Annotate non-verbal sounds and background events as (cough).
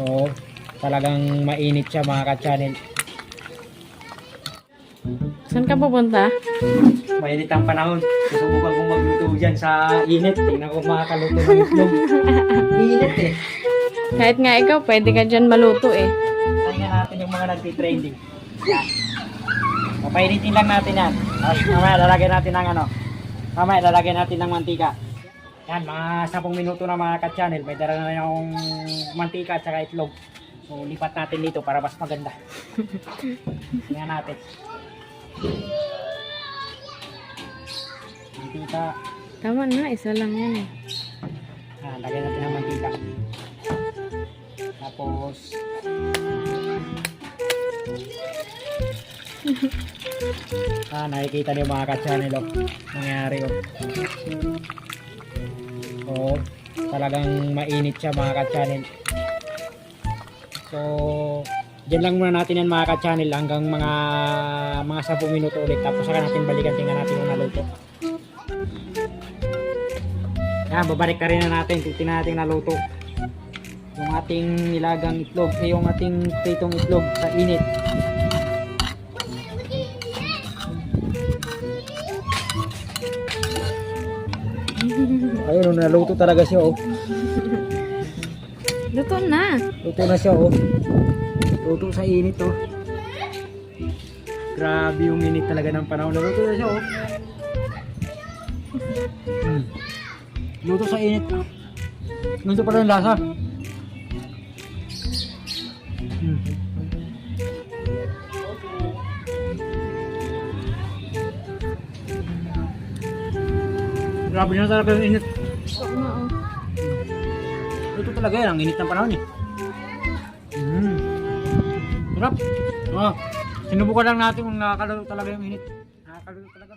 Oo, talagang mainit siya mga ka-channel. Saan ka pupunta? Mainit ang panahon. Susubukan kong magluto dyan sa init. Tingnan ko makakaluto ng itlog. (laughs) init eh. Kahit nga ikaw, pwede ka dyan maluto eh. Tingnan natin yung mga nagtitrending. Yan. Papainitin lang natin yan. Tapos mamaya lalagyan natin ng ano. Mamaya lalagyan natin ng mantika. Yan, mga 10 minuto na mga ka-channel. May dala na yung mantika at saka itlog. So, lipat natin dito para mas maganda. (laughs) Tingnan natin. Mantika. Tama na, isa lang yan eh. Ah, lagyan natin ng mantika. Tapos (laughs) Ah, nakikita niyo mga ka-channel oh. Nangyari oh. Oh, talagang mainit siya mga ka-channel. So, Diyan lang muna natin yan mga ka-channel hanggang mga mga 10 minuto ulit tapos saka natin balikan tingnan natin kung naluto. Yan, babalik ka rin na natin. Titingnan natin naluto. Yung ating nilagang itlog, eh, yung ating pritong itlog sa init. Ayun, oh, naluto talaga siya, oh. Luto na. Luto na siya, oh. Luto sa init, oh. Grabe yung init talaga ng panahon. Naluto na siya, oh. Hmm. Luto sa init. Ganito pala yung lasa. Hmm. Grabe na talaga yung init. Oo. Ito talaga yan, ang init ng panahon eh. Mm. Sarap. Oh, sinubukan lang natin kung nakakaluto talaga yung init. Nakakaluto talaga.